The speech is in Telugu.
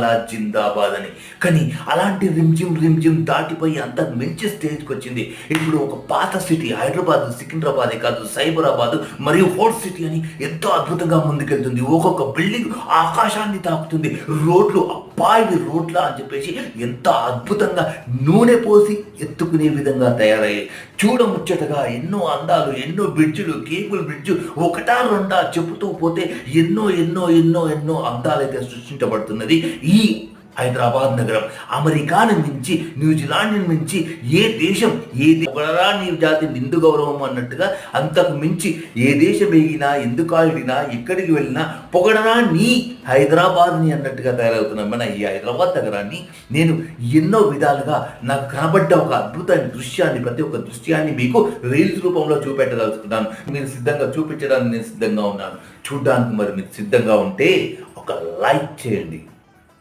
అలా జిందాబాద్ అని. కానీ అలాంటి రిమ్జిమ్ రిమ్జిమ్ దాటిపోయి అంత మంచి స్టేజ్కి వచ్చింది. ఇప్పుడు ఒక పాత సిటీ హైదరాబాద్ సికింద్రాబాదే కాదు సైబరాబాద్ మరియు ఫోర్త్ సిటీ అని ఎంతో అద్భుతంగా ముందుకెళ్తుంది. ఒక్కొక్క బిల్డింగ్ ఆకాశాన్ని తాకుతుంది. రోడ్లు అబ్బాయి రోడ్లా అని చెప్పేసి ఎంత అద్భుతంగా నూనె పోసి ఎత్తుకునే విధంగా తయారయ్యాయి. చూడముచ్చటగా ఎన్నో అందాలు ఎన్నో బ్రిడ్జులు కేబుల్ బ్రిడ్జ్ ఒకటా రెండా చెబుతూ పోతే ఎన్నో ఎన్నో ఎన్నో ఎన్నో అందాలైతే సృష్టించబడుతున్నది. ఈ హైదరాబాద్ నగరం. అమెరికాను మించి న్యూజిలాండ్ మించి ఏ దేశం ఏ పొగడరా నీ జాతి నిండు గౌరవం అన్నట్టుగా అంతకు మించి ఏ దేశం ఎగినా ఎందుకు ఆడినా ఎక్కడికి వెళ్ళినా పొగడరా నీ హైదరాబాద్ని అన్నట్టుగా తయారవుతున్నాం. మన ఈ హైదరాబాద్ నగరాన్ని నేను ఎన్నో విధాలుగా నాకు కనబడ్డ ఒక అద్భుతమైన దృశ్యాన్ని ప్రతి ఒక్క దృశ్యాన్ని మీకు రీల్స్ రూపంలో చూపెట్టదలుచుకున్నాను. మీరు సిద్ధంగా చూపించడానికి నేను సిద్ధంగా ఉన్నాను. చూడడానికి మరి మీరు సిద్ధంగా ఉంటే ఒక లైక్ చేయండి.